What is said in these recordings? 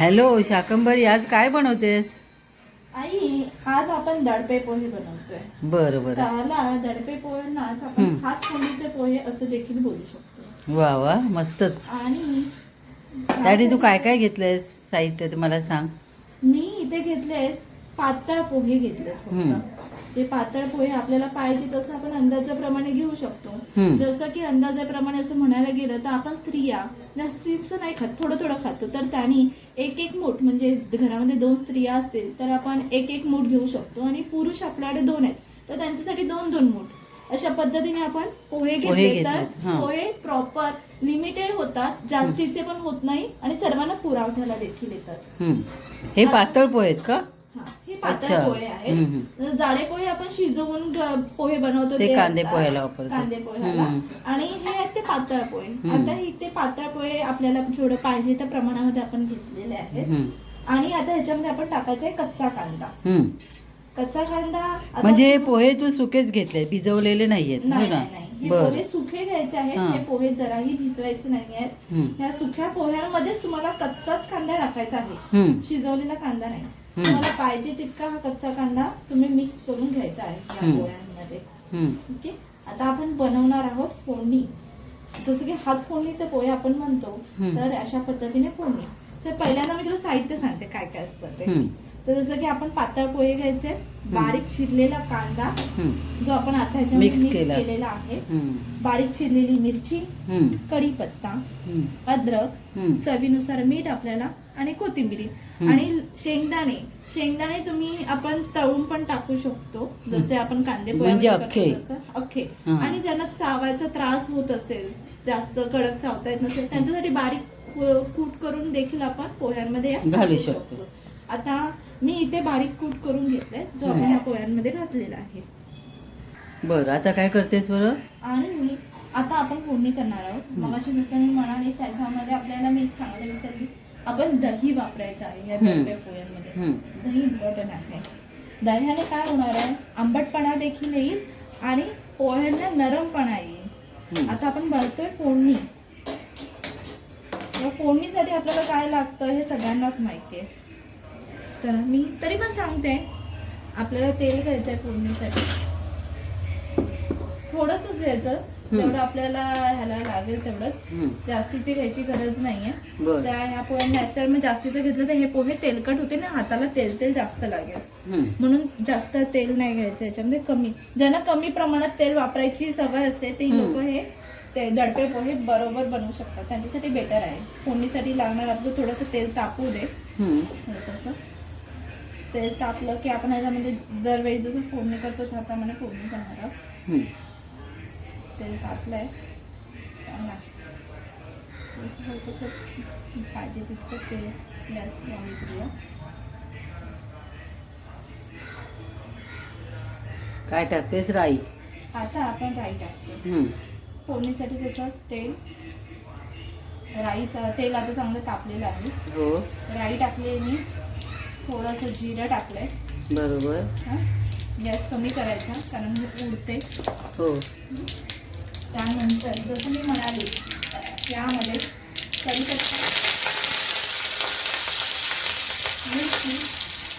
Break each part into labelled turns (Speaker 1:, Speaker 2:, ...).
Speaker 1: Hello Shakambhari आज काय बनवतेस?
Speaker 2: आई आज आपण दडपे पोहे बनवतोय.
Speaker 1: बरं बरं
Speaker 2: त्याला दडपे आपण
Speaker 1: हम्म.
Speaker 2: हात फोडणीचे पोहे असं देखील बोलू शकतो.
Speaker 1: वा वा मस्तच.
Speaker 2: आणि
Speaker 1: डॅडी तू काय काय घेतलंयस? साहित्य ते मला सांग.
Speaker 2: मी इथे घेतले पातळ पोहे घेतले
Speaker 1: हम्म.
Speaker 2: ते पातळ पोहे आपल्याला पाहिजे तसं आपण अंदाजाप्रमाणे घेऊ शकतो. जसं की अंदाजाप्रमाणे असं म्हणायला गेलं तर आपण स्त्रिया जास्तीचं नाही खात थोडं थोडं खातो. तर त्यांनी एक एक मूठ म्हणजे घरामध्ये दोन स्त्रिया असतील तर आपण एक एक मूठ घेऊ शकतो. आणि पुरुष आपल्याकडे दोन आहेत तर त्यांच्यासाठी दोन दोन मूठ. अशा पद्धतीने आपण पोहे घेतले तर. पोहे प्रॉपर लिमिटेड होतात जास्तीचे पण होत नाही आणि सर्वांना पुरवठ्याला देखील येतात.
Speaker 1: हे. पातळ पोहे आहेत का?
Speaker 2: पातळ. पोहे आहेत जाडे पोहे आपण शिजवून पोहे बनवतो
Speaker 1: ते कांदे. पोह्याला वापरतो.
Speaker 2: कांदे पोह्याला. आणि हे आहेत ते पातळ पोहे. आता इथे पातळ पोहे आपल्याला जेवढं पाहिजे त्या प्रमाणामध्ये आपण घेतलेले आहेत. आणि आता ह्याच्यामध्ये आपण टाकायचा आहे कच्चा कांदा. कच्चा कांदा
Speaker 1: म्हणजे पोहे तू सुकेच घेतले भिजवलेले नाहीयेत ना
Speaker 2: पोहे सुखे घ्यायचे आहेत
Speaker 1: हा.
Speaker 2: पोहे जराही भिजवायचे नाही आहेत. या सुक्या पोह्यांमध्येच तुम्हाला कच्चाच कांदा टाकायचा आहे. शिजवलेला कांदा नाही. तुम्हाला पाहिजे तितका हा कच्चा कांदा तुम्ही मिक्स करून घ्यायचा आहे या. पोळ्यांमध्ये. आहे आता आपण बनवणार आहोत फोडणी. जसं की हात फोडणीचे पोहे आपण म्हणतो. तर अशा पद्धतीने फोडणी. तर पहिल्यांदा मी तुला साहित्य सांगते काय काय असतं ते. तर जसं की आपण पातळ पोहे घ्यायचे बारीक चिरलेला कांदा. जो आपण आता मिक्स
Speaker 1: केला.
Speaker 2: केलेला आहे. बारीक चिरलेली मिरची. कढीपत्ता. अद्रक. चवीनुसार मीठ आपल्याला आणि कोथिंबिरी. आणि शेंगदाणे शेंगदाणे तुम्ही आपण तळून पण टाकू शकतो जसे आपण कांदे
Speaker 1: म्हणजे
Speaker 2: करतो
Speaker 1: अख्खे.
Speaker 2: आणि ज्यांना चावायचा त्रास होत असेल जास्त कडक चावता येत नसेल त्यांच्यासाठी बारीक कूट करून देखील आपण पोह्यांमध्ये
Speaker 1: घालू शकतो.
Speaker 2: आता मी इथे बारीक कूट करून घेतलाय जो आपण. या पोह्यांमध्ये घातलेला आहे.
Speaker 1: बरं आता काय करतेस बरं?
Speaker 2: आणि मी आता आपण फोडणी करणार आहोत. मग अशी जसं मी म्हणाले त्याच्यामध्ये आपल्याला मी सांगायला विसरली आपण दही वापरायचं आहे या
Speaker 1: हम्म. हम्म.
Speaker 2: दही इम्पॉर्टंट आहे. दह्याने काय होणार आहे? आंबटपणा देखील येईल आणि पोह्यांना नरमपणा येईल.
Speaker 1: हम्म.
Speaker 2: आता आपण बनवतोय फोडणी. या फोडणीसाठी आपल्याला काय लागतं हे सगळ्यांनाच माहिती आहे. तर मी तरी पण सांगते. आपल्याला तेल घ्यायचं आहे फोडणीसाठी. थोडंसंच घ्यायचं. जेवढं आपल्याला ह्याला लागेल तेवढंच. जास्तीची घ्यायची गरज नाहीये. त्या ह्या पोह्यांना तर मग जास्तीचं घेतलं तर हे पोहे तेलकट होते ना हाताला तेल तेल जास्त लागेल. म्हणून जास्त तेल नाही घ्यायचं याच्यामध्ये कमी. ज्यांना कमी प्रमाणात तेल वापरायची सवय असते ते. लोक हे ते दडपे पोहे बरोबर बनवू शकतात. त्यांच्यासाठी बेटर आहे. फोडणीसाठी लागणार आपलं थोडंसं तेल तापू दे.
Speaker 1: हम्म.
Speaker 2: तेल तापलं की आपण याच्यामध्ये दरवेळी जसं फोडणी करतो त्याप्रमाणे फोडणी करणार आहोत. तेल तापलंय. हलकंसं पाहिजे तितकं तेल गॅस लावून करूया
Speaker 1: काय टाकतेस राई?
Speaker 2: आता आपण राई टाकतो.
Speaker 1: हम्म.
Speaker 2: फोडणीसाठी कसं तेल राईचं तेल आता चांगलं तापलेलं आहे.
Speaker 1: हो.
Speaker 2: राई टाकली मी थोडंसं जिरं टाकलंय.
Speaker 1: बरोबर.
Speaker 2: गॅस कमी करायचा कारण मी उडते.
Speaker 1: हो.
Speaker 2: त्यानंतर जसं मी म्हणाले यामध्ये कढीपत्ता मिरची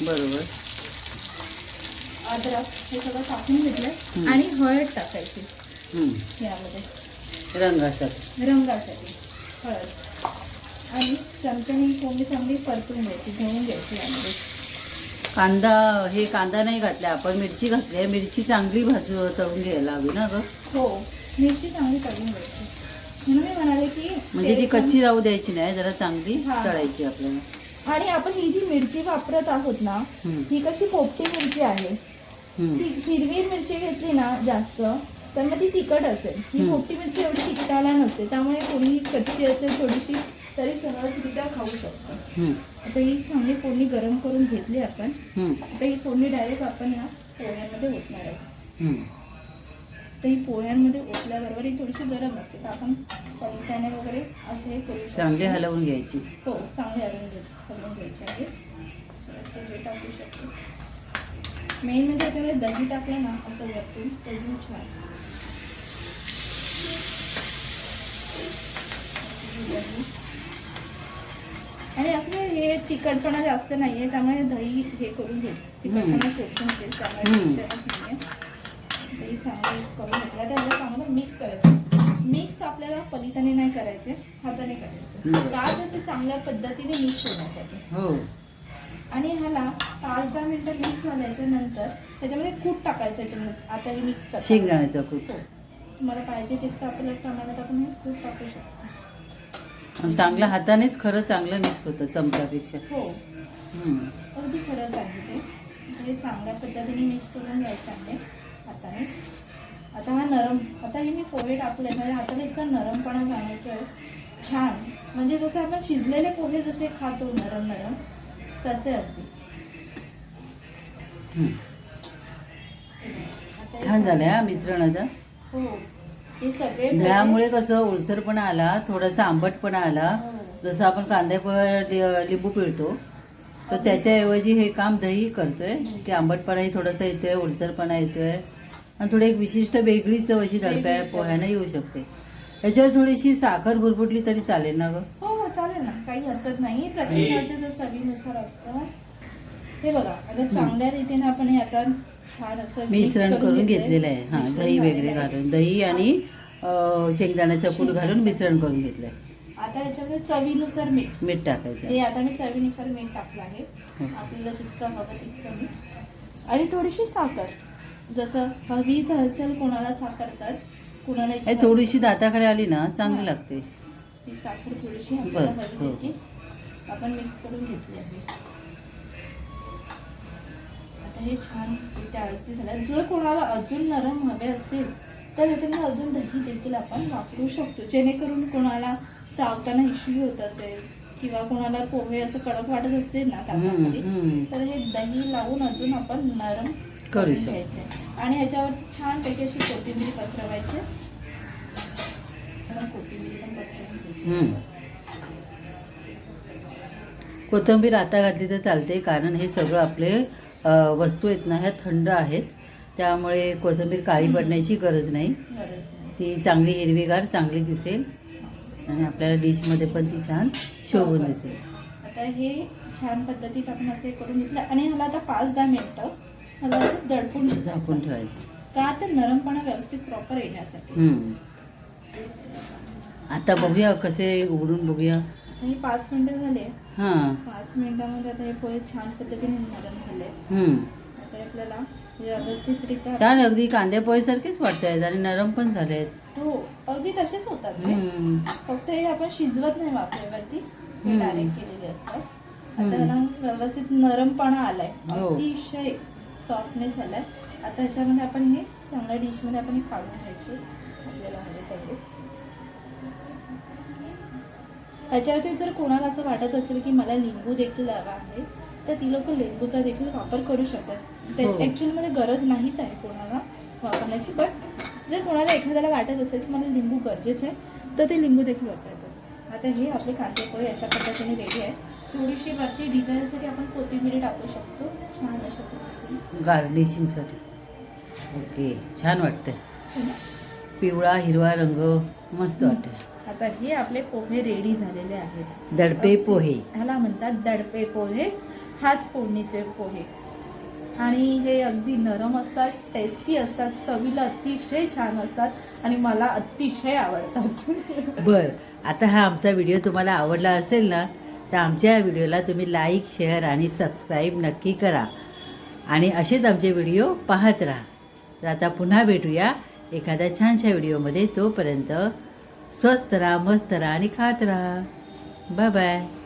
Speaker 1: बरोबर.
Speaker 2: अद्रक हे सगळं टाकून घेतलं. आणि हळद टाकायची. यामध्ये.
Speaker 1: रंगासाठी.
Speaker 2: रंगासाठी. हळद. आणि चमच्याने कोंबडी चांगली परतून घ्यायची घेऊन घ्यायची यामध्ये
Speaker 1: कांदा हे कांदा नाही घातला आपण मिरची घातली आहे मिरची चांगली भाजू तळून घ्यायला हवी ना ग
Speaker 2: हो मिरची चांगली तळून घ्यायची म्हणून मी म्हणाले की
Speaker 1: म्हणजे ती कच्ची राहू द्यायची नाही जरा चांगली
Speaker 2: हा.
Speaker 1: तळायची आपल्याला
Speaker 2: आणि आपण ही जी मिरची वापरत आहोत ना
Speaker 1: हम्म.
Speaker 2: ही कशी पोपटी मिरची आहे
Speaker 1: हम्म.
Speaker 2: ती हिरवी मिरची घेतली ना जास्त तर मग ती तिखट असेल ही
Speaker 1: हम्म.
Speaker 2: पोपटी मिरची एवढी तिखटाला नसते त्यामुळे कोणी कच्ची असेल थोडीशी तरी सहजरित्या खाऊ शकतो. आता ही चांगली फोडणी गरम करून घेतली आपण. आता ही फोडणी डायरेक्ट आपण या पोह्यांमध्ये ओतणार
Speaker 1: हम्म.
Speaker 2: तर ही पोह्यांमध्ये ओतल्याबरोबर ही थोडीशी गरम असते तर आपण चमच्याने वगैरे असं हे करू.
Speaker 1: चांगली हलवून घ्यायची
Speaker 2: हो चांगले हलवून घ्यायचे हलवून घ्यायचे आहे टाकू शकतो मेन म्हणजे याच्यामध्ये दही टाकलं ना असं वरतून त्याची छान दही आणि असं हे तिखटपणा जास्त नाहीये त्यामुळे दही हे करून घेत तिखटपणा शोषून त्यामुळे नाहीये. दही चांगलं करून घेतलं त्याला चांगलं मिक्स करायचं. मिक्स आपल्याला पलिताने नाही करायचे हाताने करायचं. का तर ते चांगल्या पद्धतीने मिक्स होण्यासाठी.
Speaker 1: हो.
Speaker 2: आणि ह्याला पाच दहा मिनिटं मिक्स झाल्याच्यानंतर त्याच्यामध्ये कूट टाकायचं याच्यामध्ये. आता हे मिक्स
Speaker 1: शेंगदाण्याचा कूट.
Speaker 2: हो. तुम्हाला पाहिजे तितकं आपल्याला प्रमाणात आपण हे कूट टाकू शकतो.
Speaker 1: चांगलं हातानेच खरं चांगलं मिक्स होतं चमच्यापेक्षा.
Speaker 2: हो. अगदी खरंच आहे ते. हे चांगल्या पद्धतीने मिक्स करून घ्यायचं आहे हाताने. आता हा नरम आता हे मी पोहे टाकले म्हणजे हाताने इतका नरमपणा जाणवतोय. छान. म्हणजे जसं आपण शिजलेले पोहे जसे खातो नरम नरम तसे अगदी. हे
Speaker 1: छान झालंय हा मिश्रण आता.
Speaker 2: हो.
Speaker 1: दह्यामुळे कसं ओलसरपणा आला थोडासा आंबटपणा आला.
Speaker 2: हो.
Speaker 1: जसं आपण कांद्या पोह्यात लिंबू पिळतो तर त्याच्याऐवजी हे काम दही करतोय की आंबटपणाही थोडासा येतोय ओलसरपणा येतोय. आणि थोडी एक विशिष्ट वेगळी चव अशी दडप्या. पोह्यानं येऊ शकते. याच्यावर थोडीशी साखर भुरभुटली तरी चालेल ना गं?
Speaker 2: हो हो चालेल ना. काही हरकत नाही. प्रत्येकाच्या जर चवीनुसार असतं. हे बघा आता चांगल्या रीतीने आपण हे आता छान असं
Speaker 1: मिश्रण करून. घेतलेलं आहे. हां दही वगैरे
Speaker 2: आहे.
Speaker 1: घालून दही आणि शेंगदाण्याचा कूट घालून मिश्रण करून घेतलंय.
Speaker 2: आता याच्यामध्ये चवीनुसार मीठ.
Speaker 1: मीठ टाकायचं.
Speaker 2: हे आता मी चवीनुसार मीठ टाकलं आहे.
Speaker 1: हो.
Speaker 2: आपल्याला जितकं हवं तितकं मीठ. आणि थोडीशी साखर. जसं हवीच असेल कोणाला साखर तर कुणाला
Speaker 1: थोडीशी दाताखाली आली ना चांगली. लागते.
Speaker 2: ही साखर थोडीशी
Speaker 1: हो.
Speaker 2: आपण मिक्स करून घेतली आहे. हे छान आरती झाल्या जर कोणाला अजून नरम हवे असतील तर ह्याच्यामध्ये अजून दही देखील आपण वापरू शकतो जेणेकरून कोणाला चावताना इश्यू होत असेल किंवा कोणाला पोहे असं कडक वाटत असेल ना. तर हे दही लावून अजून आपण नरम
Speaker 1: करू
Speaker 2: करून. घ्यायचे आणि ह्याच्यावरती छानपैकी अशी कोथिंबीर पसरवायची कोथिंबीर पण पसरवून घ्यायची
Speaker 1: हम्म. कोथिंबीर आता घातली तर चालते कारण हे सगळं आपले वस्तू आहेत ना ह्या थंड आहेत. त्यामुळे कोथिंबीर काळी पडण्याची गरज नाही. ती चांगली हिरवीगार चांगली दिसेल. आणि आपल्याला डिशमध्ये पण ती छान शोभून दिसेल.
Speaker 2: आता हे छान पद्धतीत आपण असे करून घेतलं. आणि ह्याला आता पाच दहा मिनिटं ह्याला असं दडपून
Speaker 1: झाकून
Speaker 2: ठेवायचं. का तर नरमपणा व्यवस्थित प्रॉपर येण्यासाठी.
Speaker 1: आता बघूया कसे उघडून बघूया.
Speaker 2: आता हे पाच मिनिटं झाले
Speaker 1: हां
Speaker 2: पाच मिनिटामध्ये आता हे पोहे छान पद्धतीने नरम झाले. आता आपल्याला व्यवस्थितरित्या
Speaker 1: छान अगदी कांद्या पोहेसारखेच वाटत आहेत आणि नरम पण झाले आहेत
Speaker 2: हो अगदी तसेच होतात ते. फक्त हे आपण शिजवत नाही वाफेवरती हे
Speaker 1: हम्म.
Speaker 2: डायरेक्ट केलेले असतात. आता ह्याला व्यवस्थित नरमपणा आलाय
Speaker 1: हो.
Speaker 2: अतिशय सॉफ्टनेस आलाय आता ह्याच्यामध्ये आपण हे चांगल्या डिशमध्ये आपण हे काढून घ्यायचे आपल्याला हवे तेवढेच ह्याच्यावरती जर कोणाला असं वाटत असेल की मला लिंबू देखील हवा आहे तर ती लोक लिंबूचा देखील वापर करू शकतात.
Speaker 1: हो.
Speaker 2: त्याची ॲक्च्युअलमध्ये गरज नाहीच आहे कोणाला वापरण्याची बट जर कोणाला एखाद्याला वाटत असेल की मला लिंबू गरजेचं आहे तर ते लिंबू देखील वापरतात. आता हे आपले कांदे पोहे अशा पद्धतीने रेडी आहे थोडीशी वरती डिझाईनसाठी आपण कोथिंबीर टाकू शकतो. छान अशा पद्धतीने.
Speaker 1: गार्निशिंगसाठी ओके छान वाटतंय.
Speaker 2: हो?
Speaker 1: पिवळा हिरवा रंग मस्त वाटतंय.
Speaker 2: आता हे आपले पोहे रेडी झालेले आहेत.
Speaker 1: दडपे पोहे.
Speaker 2: ह्याला म्हणतात दडपे पोहे हात फोडणीचे पोहे. आणि हे अगदी नरम असतात टेस्टी असतात चवीला अतिशय छान असतात आणि मला अतिशय आवडतात.
Speaker 1: बर आता हा आमचा व्हिडिओ तुम्हाला आवडला असेल ना तर आमच्या या व्हिडिओला तुम्ही लाईक शेअर आणि सबस्क्राईब नक्की करा. आणि असेच आमचे व्हिडिओ पाहत राहा. तर आता पुन्हा भेटूया एखाद्या छानशा व्हिडिओमध्ये तोपर्यंत स्वस्त राहा मस्त राहा आणि खात राहा. Bye bye